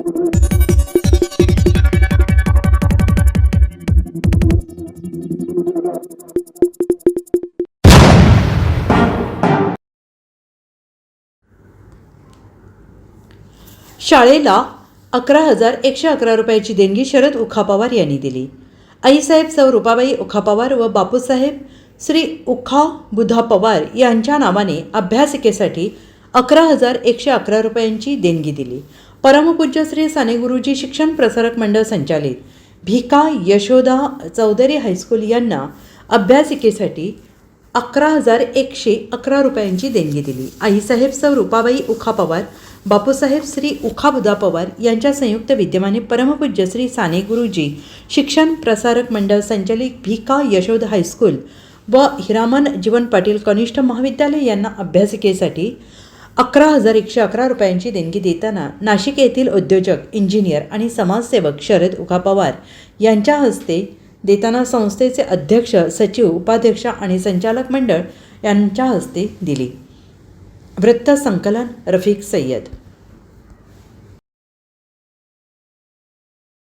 शाळेला अकरा हजार एकशे अकरा रुपयाची देणगी शरद उखा पवार यांनी दिली. आईसाहेब सौ रुपाबाई उखा पवार व बापूसाहेब श्री उखा बुधा पवार यांच्या नावाने अभ्यासिकेसाठी अकरा हजार एकशे अकरा रुपयांची देणगी दिली. परमपूज्य श्री साने गुरुजी शिक्षण प्रसारक मंडळ संचालित भिका यशोदा चौधरी हायस्कूल यांना अभ्यासिकेसाठी अकरा हजार एकशे अकरा रुपयांची देणगी दिली. आईसाहेब सौ रुपाबाई उखा पवार बापूसाहेब श्री उखाबुदा पवार यांच्या संयुक्त विद्यमाने परमपूज्य श्री साने गुरुजी शिक्षण प्रसारक मंडळ संचालित भिका यशोद हायस्कूल व हिरामन जीवन पाटील कनिष्ठ महाविद्यालय यांना अभ्यासिकेसाठी अकरा हजार एकशे अकरा रुपयांची देणगी देताना नाशिक येथील उद्योजक इंजिनियर आणि समाजसेवक शरद उखा पवार यांच्या हस्ते देताना संस्थेचे अध्यक्ष सचिव उपाध्यक्ष आणि संचालक मंडळ यांच्या हस्ते दिली. वृत्त संकलन रफिक सय्यद